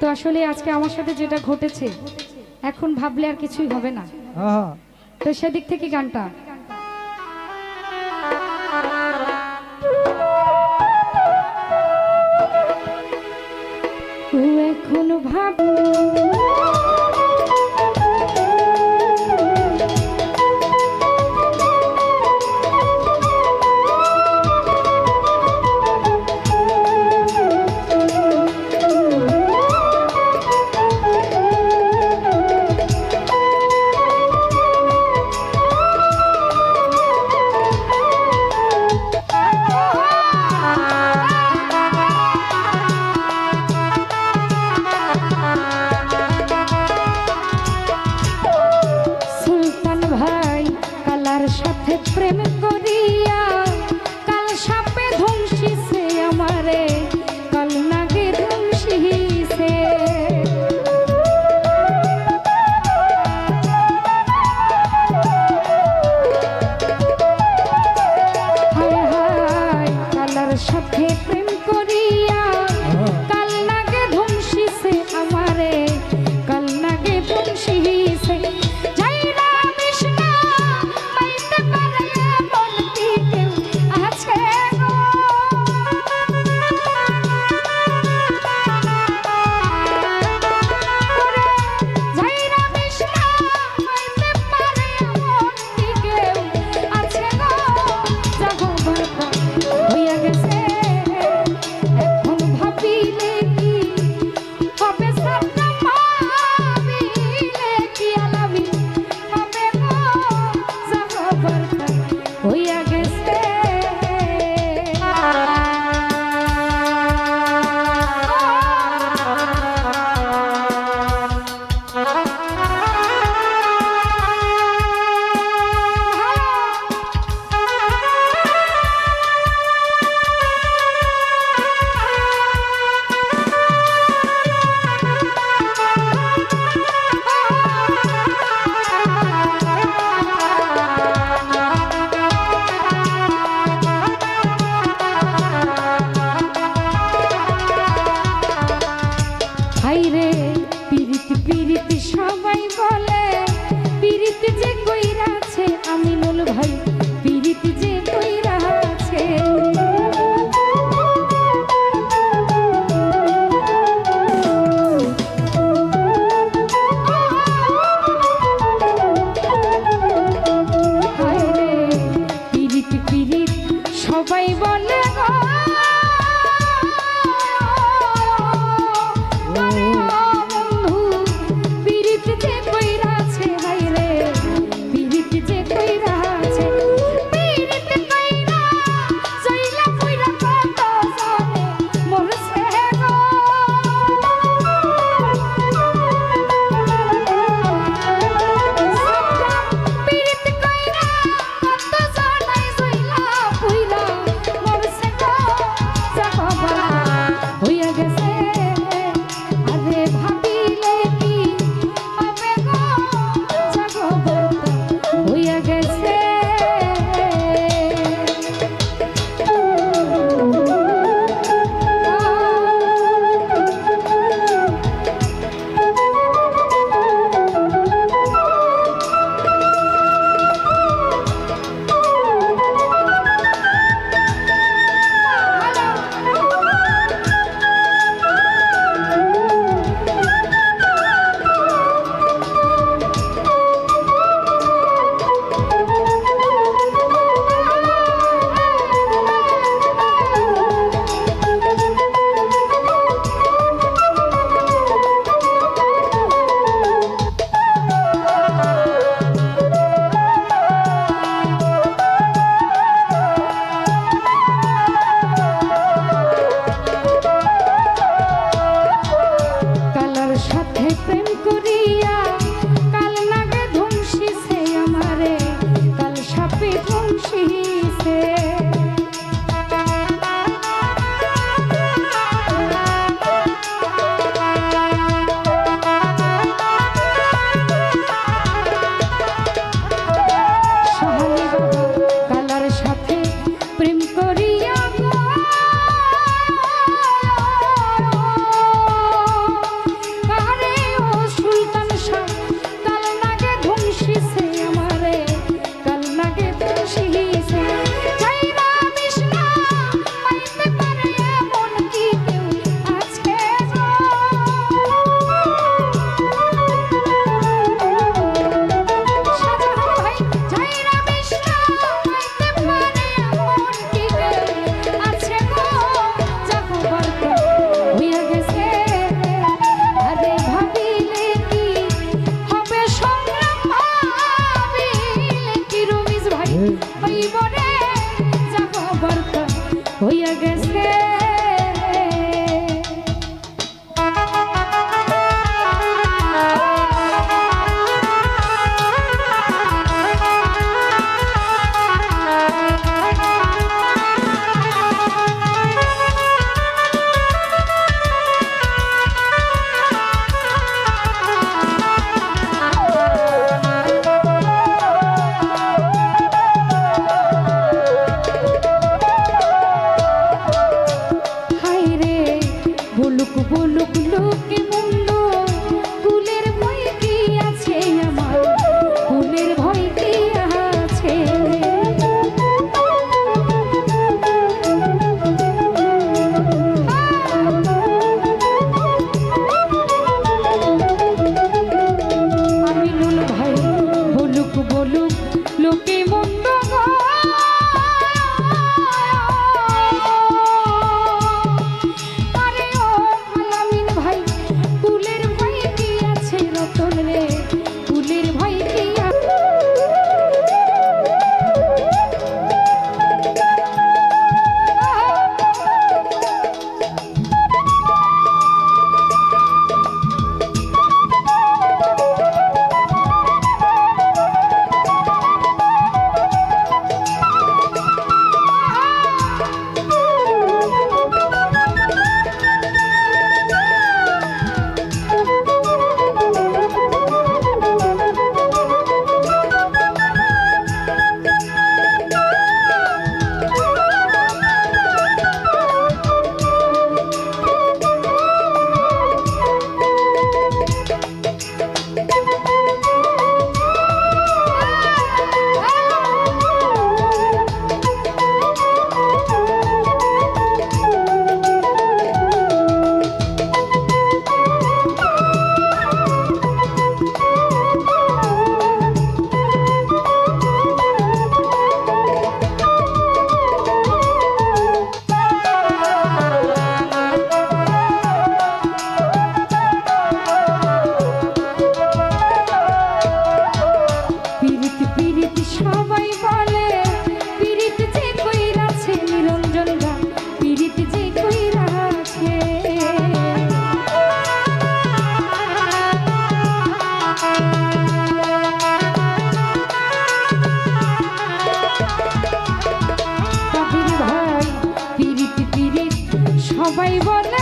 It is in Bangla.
তো আসলে আজকে আমার সাথে যেটা ঘটেছে এখন ভাবলে আর কিছুই হবে না। তো সেদিক থেকে গানটা। ও এখন ভাব সবাই বলে পিরিত যে কইরাছে আমি লোল ভাই পিরিত যে Keep on it. look সবাই বলে